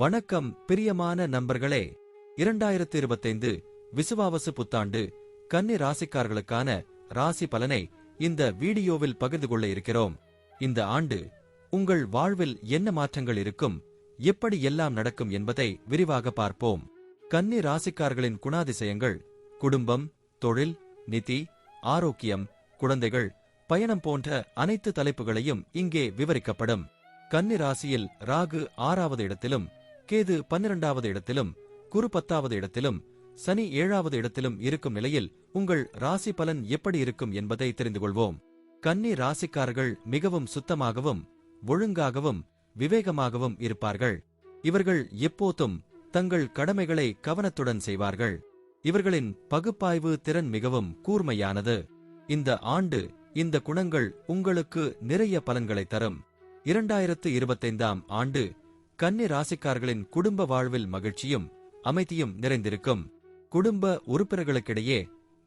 வணக்கம் பிரியமான நண்பர்களே. இரண்டாயிரத்து இருபத்தைந்து விசுவாவசு புத்தாண்டு கன்னி ராசிக்காரர்களுக்கான ராசி பலனை இந்த வீடியோவில் பகிர்ந்து கொள்ள இருக்கிறோம். இந்த ஆண்டு உங்கள் வாழ்வில் என்ன மாற்றங்கள் இருக்கும் எப்படி எல்லாம் நடக்கும் என்பதை விரிவாக பார்ப்போம். கன்னி ராசிக்காரர்களின் குணாதிசயங்கள் குடும்பம் தொழில் நிதி ஆரோக்கியம் குழந்தைகள் பயணம் போன்ற அனைத்து தலைப்புகளையும் இங்கே விவரிக்கப்படும். கன்னி ராசியில் ராகு ஆறாவது இடத்திலும் கேது பன்னிரண்டாவது இடத்திலும் குரு பத்தாவது இடத்திலும் சனி ஏழாவது இடத்திலும் இருக்கும் நிலையில் உங்கள் ராசி பலன் எப்படி இருக்கும் என்பதை தெரிந்து கொள்வோம். கன்னி ராசிக்காரர்கள் மிகவும் சுத்தமாகவும் ஒழுங்காகவும் விவேகமாகவும் இருப்பார்கள். இவர்கள் எப்போதும் தங்கள் கடமைகளை கவனத்துடன் செய்வார்கள். இவர்களின் பகுப்பாய்வு திறன் மிகவும் கூர்மையானது. இந்த ஆண்டு இந்த குணங்கள் உங்களுக்கு நிறைய பலன்களை தரும். இரண்டாயிரத்து இருபத்தைந்தாம் ஆண்டு கன்னி ராசிக்காரர்களின் குடும்ப வாழ்வில் மகிழ்ச்சியும் அமைதியும் நிறைந்திருக்கும். குடும்ப உறுப்பினர்களுக்கிடையே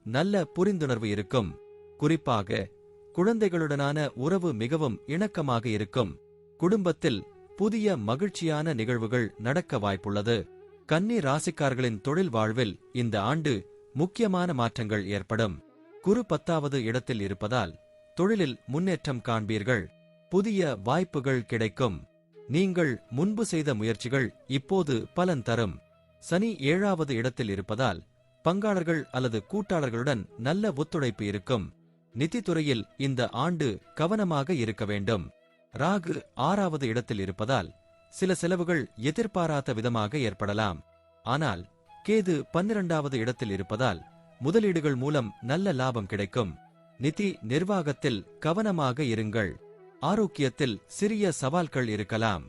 நல்ல புரிந்துணர்வு இருக்கும். குறிப்பாக குழந்தைகளுடனான உறவு மிகவும் இணக்கமாக இருக்கும். குடும்பத்தில் புதிய மகிழ்ச்சியான நிகழ்வுகள் நடக்க வாய்ப்புள்ளது. கன்னி ராசிக்காரர்களின் தொழில் வாழ்வில் இந்த ஆண்டு முக்கியமான மாற்றங்கள் ஏற்படும். குரு பத்தாவது இடத்தில் இருப்பதால் தொழிலில் முன்னேற்றம் காண்பீர்கள். புதிய வாய்ப்புகள் கிடைக்கும். நீங்கள் முன்பு செய்த முயற்சிகள் இப்போது பலன் தரும். சனி ஏழாவது இடத்தில் இருப்பதால் பங்காளர்கள் அல்லது கூட்டாளர்களுடன் நல்ல ஒத்துழைப்பு இருக்கும். நிதித்துறையில் இந்த ஆண்டு கவனமாக இருக்க வேண்டும். ராகு ஆறாவது இடத்தில் இருப்பதால் சில செலவுகள் எதிர்பாராத விதமாக ஏற்படலாம். ஆனால் கேது பன்னிரண்டாவது இடத்தில் இருப்பதால் முதலீடுகள் மூலம் நல்ல லாபம் கிடைக்கும். நிதி நிர்வாகத்தில் கவனமாக இருங்கள். ஆரோக்கியத்தில் சிறிய சவால்கள் இருக்கலாம்.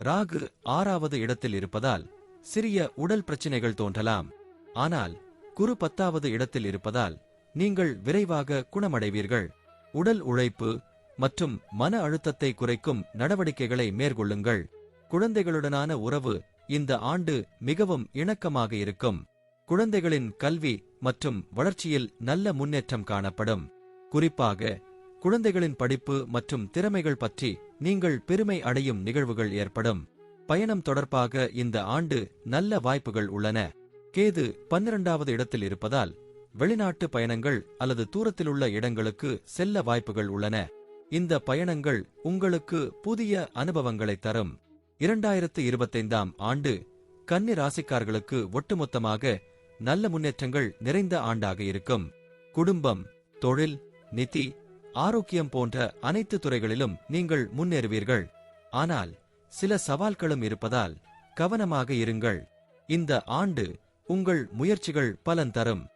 ராகு ஆறாவது இடத்தில் இருப்பதால் சிறிய உடல் பிரச்சினைகள் தோன்றலாம். ஆனால் குரு பத்தாவது இடத்தில் இருப்பதால் நீங்கள் விரைவாக குணமடைவீர்கள். உடல் உழைப்பு மற்றும் மன அழுத்தத்தை குறைக்கும் நடவடிக்கைகளை மேற்கொள்ளுங்கள். குழந்தைகளுடனான உறவு இந்த ஆண்டு மிகவும் இணக்கமாக இருக்கும். குழந்தைகளின் கல்வி மற்றும் வளர்ச்சியில் நல்ல முன்னேற்றம் காணப்படும். குறிப்பாக குழந்தைகளின் படிப்பு மற்றும் திறமைகள் பற்றி நீங்கள் பெருமை அடையும் நிகழ்வுகள் ஏற்படும். பயணம் தொடர்பாக இந்த ஆண்டு நல்ல வாய்ப்புகள் உள்ளன. கேது பன்னிரண்டாவது இடத்தில் இருப்பதால் வெளிநாட்டு பயணங்கள் அல்லது தூரத்திலுள்ள இடங்களுக்கு செல்ல வாய்ப்புகள் உள்ளன. இந்த பயணங்கள் உங்களுக்கு புதிய அனுபவங்களை தரும். இரண்டாயிரத்து இருபத்தைந்தாம் ஆண்டு கன்னி ராசிக்கார்களுக்கு ஒட்டுமொத்தமாக நல்ல முன்னேற்றங்கள் நிறைந்த ஆண்டாக இருக்கும். குடும்பம் தொழில் நிதி ஆரோக்கியம் போன்ற அனைத்து துறைகளிலும் நீங்கள் முன்னேறுவீர்கள். ஆனால் சில சவால்களும் இருப்பதால் கவனமாக இருங்கள். இந்த ஆண்டு உங்கள் முயற்சிகள் பலன் தரும்.